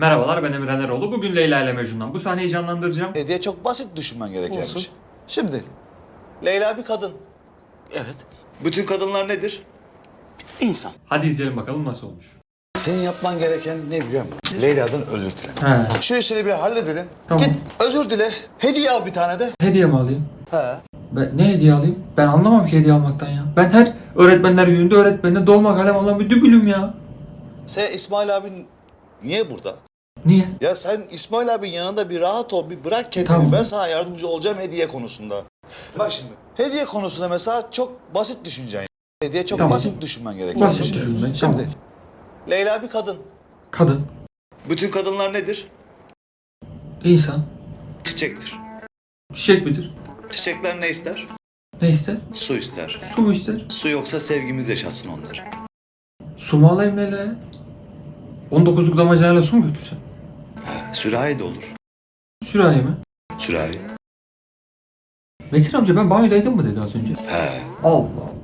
Merhabalar ben Emre Eroğlu. Bugün Leyla ile Mecnun'dan bu sahneyi canlandıracağım. Hediye çok basit düşünmen gereken bir Olsun. şey. Şimdi Leyla bir kadın. Evet. Bütün kadınlar nedir? İnsan. Hadi izleyelim bakalım nasıl olmuş. Senin yapman gereken ne biliyor musun? Leyla'dan özür dile. He. Şu işleri bir halledelim. Tamam. Git özür dile. Hediye al bir tane de. Hediye mi alayım? He. Ben, ne hediye alayım? Ben anlamam ki hediye almaktan ya. Ben her öğretmenler gününde öğretmenine dolma kalem alan bir dübülüm ya. Sen İsmail abin niye burada? Niye? Ya sen İsmail abin yanında bir rahat ol, bir bırak kendini. Tamam. Ben sana yardımcı olacağım hediye konusunda. Bak şimdi, hediye konusunda mesela çok basit düşüneceksin. Hediye çok Tamam. basit düşünmen gereken Basit bir düşünmek, Şimdi, tamam. Leyla bir kadın. Kadın, Bütün kadınlar nedir? insan, Çiçektir. çiçek midir? Çiçekler ne ister? Ne ister? Su ister. Su mu ister? Su yoksa sevgimiz yaşatsın onları. Su mu alayım Leyla ya? 19'luk damacanayla su mu götürsem? Sürahi de olur. Sürahi mi? Sürahi. Metin amca ben banyodaydım mı dedi az önce? He. Allah Allah.